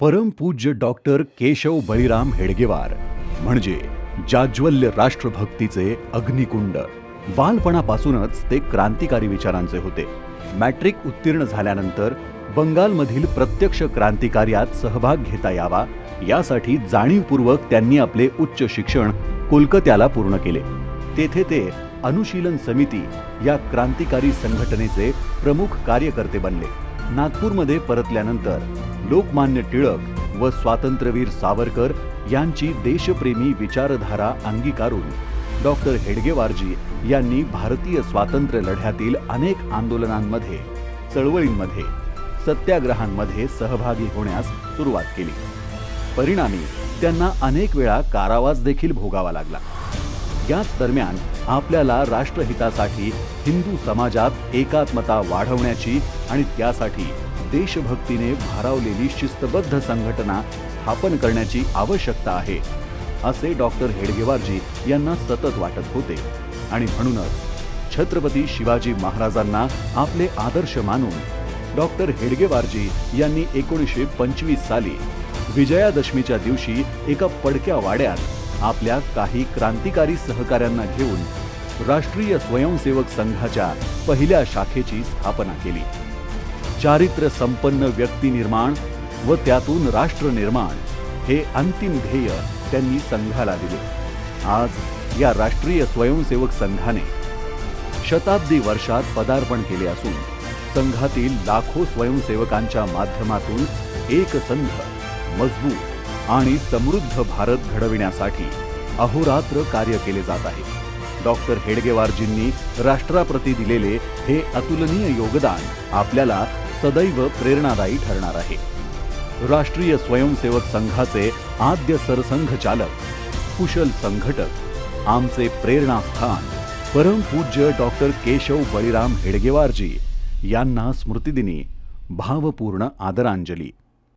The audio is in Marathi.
परमपूज्य डॉक्टर केशव बळीराम हेडगेवार म्हणजे जाज्वल्य राष्ट्रभक्तीचे अग्निकुंड. बालपणापासूनच ते क्रांतिकारी विचारांचे होते. मॅट्रिक उत्तीर्ण झाल्यानंतर बंगालमधील प्रत्यक्ष क्रांतिकार्यात सहभाग घेता यावा यासाठी जाणीवपूर्वक त्यांनी आपले उच्च शिक्षण कोलकात्याला पूर्ण केले. तेथे ते अनुशीलन समिती या क्रांतिकारी संघटनेचे प्रमुख कार्यकर्ते बनले. नागपूरमध्ये परतल्यानंतर लोकमान्य टिळक व स्वातंत्र्यवीर सावरकर यांची देशप्रेमी विचारधारा अंगीकारून डॉक्टर हेडगेवारजी यांनी भारतीय स्वातंत्र्य लढ्यातील अनेक आंदोलनांमध्ये चळवळींमध्ये सत्याग्रहांमध्ये सहभागी होण्यास सुरुवात केली. परिणामी त्यांना अनेक वेळा कारावास देखील भोगावा लागला. याच दरम्यान आपल्याला राष्ट्रहितासाठी हिंदू समाजात एकात्मता वाढवण्याची आणि त्यासाठी देशभक्तीने भारावलेली शिस्तबद्ध संघटना स्थापन करण्याची आवश्यकता आहे असे डॉक्टर हेडगेवारजी यांना सतत वाटत होते. आणि म्हणूनच छत्रपती शिवाजी महाराजांना आपले आदर्श मानून डॉक्टर हेडगेवारजी यांनी एकोणीसशे पंचवीस साली विजयादशमीच्या दिवशी एका पडक्या वाड्यात आपल्या काही क्रांतिकारी सहकाऱ्यांना घेऊन राष्ट्रीय स्वयंसेवक संघाच्या पहिल्या शाखेची स्थापना केली. चारित्र्य संपन्न व्यक्ती निर्माण व त्यातून राष्ट्र निर्माण हे अंतिम ध्येय त्यांनी संघाला दिले. आज या राष्ट्रीय स्वयंसेवक संघाने शताब्दी वर्षात पदार्पण केले असून संघातील लाखो स्वयंसेवकांच्या माध्यमातून एक संघ मजबूत आणि समृद्ध भारत घडविण्यासाठी अहोरात्र कार्य केले जात आहे. डॉक्टर हेडगेवारजींनी राष्ट्राप्रती दिलेले हे अतुलनीय योगदान आपल्याला सदैव प्रेरणादायी ठरणार आहे. राष्ट्रीय स्वयंसेवक संघाचे आद्य सरसंघ चालक कुशल संघटक आमचे प्रेरणास्थान परमपूज्य डॉक्टर केशव बळीराम हेडगेवारजी यांना स्मृतिदिनी भावपूर्ण आदरांजली.